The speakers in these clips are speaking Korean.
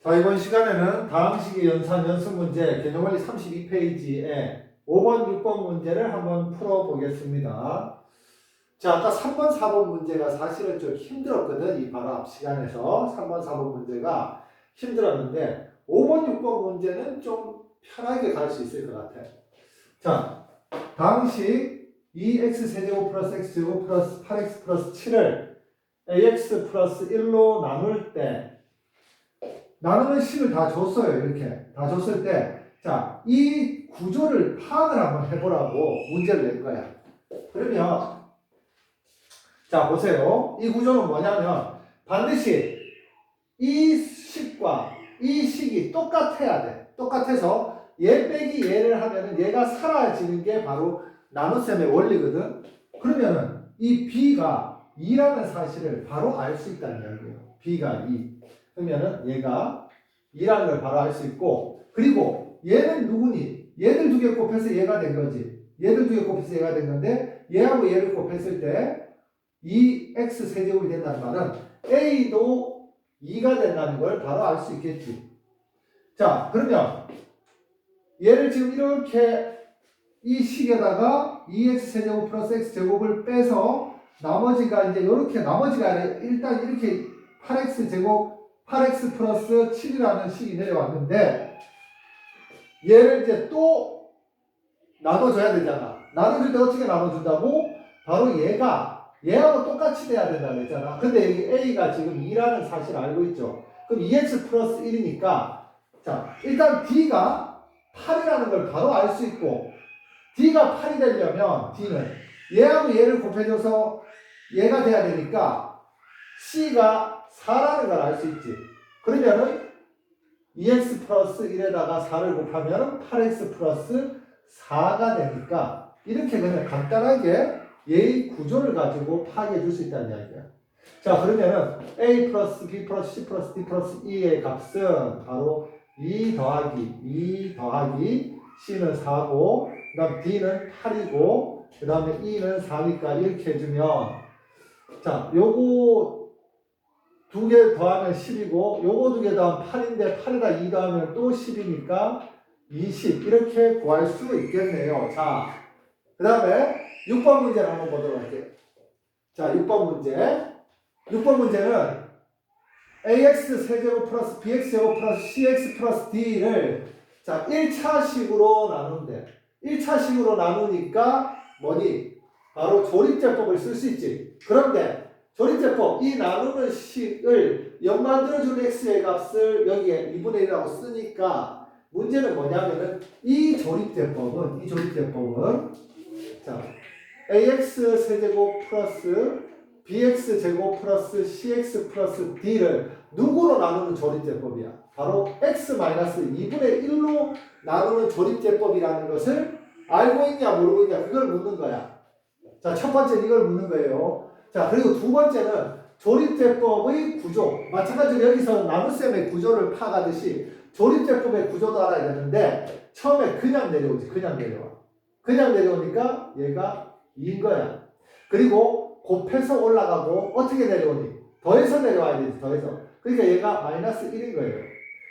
자, 이번 시간에는 다항식의 연산 연습 문제 개념원리 32페이지에 5번, 6번 문제를 한번 풀어보겠습니다. 자, 아까 3번, 4번 문제가 사실은 좀 힘들었거든. 이 바로 앞 시간에서 3번, 4번 문제가 힘들었는데 5번, 6번 문제는 좀 편하게 갈 수 있을 것 같아. 자, 다항식 2x 세제곱 플러스 x제곱 플러스 8x 플러스 7을 ax 플러스 1로 나눌 때 나누는 식을 다 줬어요. 이렇게 다 줬을 때, 자, 이 구조를 파악을 한번 해보라고 문제를 낼 거야. 그러면, 자, 보세요. 이 구조는 뭐냐면, 반드시 이 식과 이 식이 똑같아야 돼. 똑같아서 얘 빼기 얘를 하면은 얘가 사라지는 게 바로 나눗셈의 원리거든. 그러면은 이 b가 2라는 사실을 바로 알 수 있다는 이야기예요. b가 2. 그러면은 얘가 2라는 걸 바로 알 수 있고 그리고 얘는 누구니? 얘들 두 개 곱해서 얘가 된 거지. 얘들 두 개 곱해서 얘가 된 건데 얘하고 얘를 곱했을 때 2x 세제곱이 된다는 말은 a도 2가 된다는 걸 바로 알 수 있겠지. 자, 그러면 얘를 지금 이렇게 이 식에다가 2x 세제곱 플러스 x 제곱을 빼서 나머지가 이제 이렇게 나머지가 아니라 일단 이렇게 8x 제곱 8x 플러스 7이라는 식이 내려왔는데 얘를 이제 또 나눠줘야 되잖아. 나눠줄 때 어떻게 나눠준다고? 바로 얘가 얘하고 똑같이 돼야 된다 그랬잖아. 근데 여기 a가 지금 2라는 사실을 알고 있죠. 그럼 2x 플러스 1이니까 자 일단 d가 8이라는 걸 바로 알 수 있고 d가 8이 되려면 d는 얘하고 얘를 곱해줘서 얘가 돼야 되니까 c가 4라는 걸 알 수 있지. 그러면은 2x 플러스 1에다가 4를 곱하면 8x 플러스 4가 되니까 이렇게 그냥 간단하게 얘의 구조를 가지고 파악해 줄 수 있다는 이야기야. 자, 그러면은 a 플러스 b 플러스 c 플러스 d 플러스 e의 값은 바로 2 더하기 2 더하기 c는 4고 그 다음 d는 8이고 그 다음에 e는 4니까 이렇게 해주면 자, 요거 두 개 더하면 10이고 요거 두 개 더하면 8인데 8에다 2 더하면 또 10이니까 20 이렇게 구할 수 있겠네요. 자, 그 다음에 6번 문제를 한번 보도록 할게요. 자, 6번 문제. 6번 문제는 ax 세제곱 플러스 bx 제곱 플러스 cx 플러스 d를 자, 1차식으로 나눈대. 1차식으로 나누니까 뭐니? 바로 조립제법을 쓸 수 있지. 그런데 이 나누는 식을 0 만들어주는 x의 값을 여기에 2분의 1이라고 쓰니까 문제는 뭐냐면은 이 조립제법은, 이 조립제법은 자, ax 세제곱 플러스 bx 제곱 플러스 cx 플러스 d를 누구로 나누는 조립제법이야? 바로 x 마이너스 2분의 1로 나누는 조립제법이라는 것을 알고 있냐 모르고 있냐 그걸 묻는 거야. 자, 첫 번째는 이걸 묻는 거예요. 자, 그리고 두 번째는 조립제법의 구조. 마찬가지로 여기서 나눗셈의 구조를 파악하듯이 조립제법의 구조도 알아야 되는데 처음에 그냥 내려오지. 그냥 내려와. 그냥 내려오니까 얘가 2인 거야. 그리고 곱해서 올라가고 어떻게 내려오니? 더해서 내려와야 되지. 더해서. 그러니까 얘가 마이너스 1인 거예요.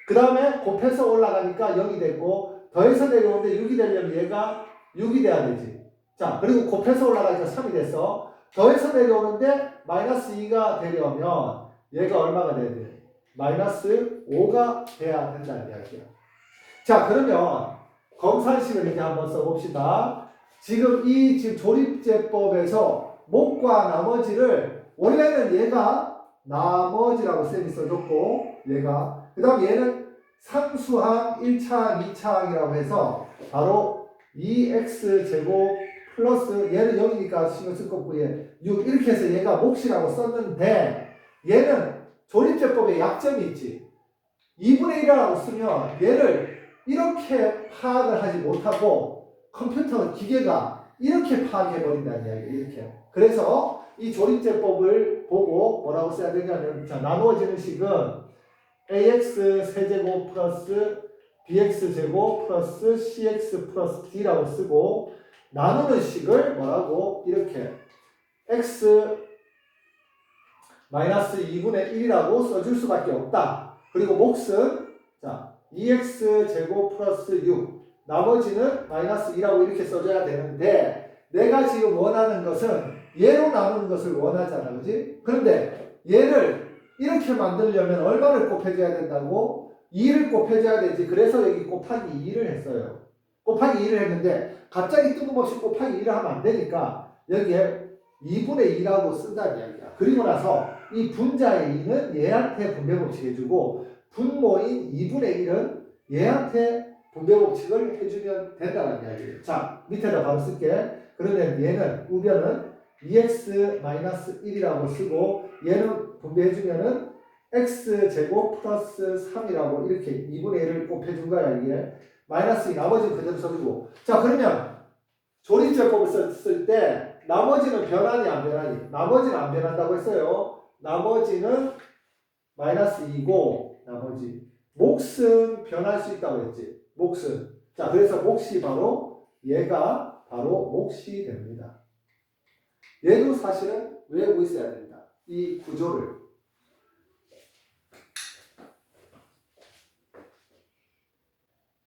그 다음에 곱해서 올라가니까 0이 됐고 더해서 내려오는데 6이 되려면 얘가 6이 돼야 되지. 자, 그리고 곱해서 올라가니까 3이 됐어. 더해서 내려오는데 마이너스 2가 되려면 얘가 얼마가 돼야 돼? 마이너스 5가 돼야 된다는 이야기야. 자, 그러면 검산식을 이제 한번 써봅시다. 지금 이 지금 조립제법에서 목과 나머지를 원래는 얘가 나머지라고 쌤이 써줬고 얘가 그 다음 얘는 상수항 1차항 2차항이라고 해서 바로 2x 제곱 플러스 얘는 여기니까 신경 쓸 거고 얘 6 이렇게 해서 얘가 몫이라고 썼는데 얘는 조립제법에 약점이 있지. 2분의 1이라고 쓰면 얘를 이렇게 파악을 하지 못하고 컴퓨터 기계가 이렇게 파악해 버린다는 이야기예요 이렇게. 그래서 이 조립제법을 보고 뭐라고 써야 되냐면 자 나누어지는 식은 ax 세제곱 플러스 bx 제곱 플러스 cx 플러스 d라고 쓰고 나누는 식을 뭐라고 이렇게 x 마이너스 2분의 1이라고 써줄 수밖에 없다. 그리고 몫은 자 2x 제곱 플러스 6 나머지는 마이너스 2라고 이렇게 써줘야 되는데 내가 지금 원하는 것은 얘로 나누는 것을 원하잖아 그지? 그런데 얘를 이렇게 만들려면 얼마를 곱해줘야 된다고? 2를 곱해줘야 되지 그래서 여기 곱하기 2를 했어요 곱하기 2를 했는데 갑자기 뜬금없이 곱하기 2를 하면 안 되니까 여기에 2분의 2라고 쓴다는 이야기야 그리고 나서 이 분자의 2는 얘한테 분배 법칙 해주고 분모인 2분의 1은 얘한테 분배 법칙을 해주면 된다는 이야기예요. 자, 밑에다 바로 쓸게. 그러면 얘는 우변은 2x-1이라고 쓰고 얘는 분배해주면은 x 제곱 플러스 3이라고 이렇게 2분의 1을 곱해준 거야 이게. 마이너스 2 나머지는 그대로 써주고. 자, 그러면 조립제법을 썼을 때 나머지는 변하니 안 변하니? 나머지는 안 변한다고 했어요. 나머지는 마이너스 2고 나머지 몫은 변할 수 있다고 했지. 몫은 자 그래서 몫이 바로 얘가 바로 몫이 됩니다. 얘도 사실은 외우고 있어야 된다. 이 구조를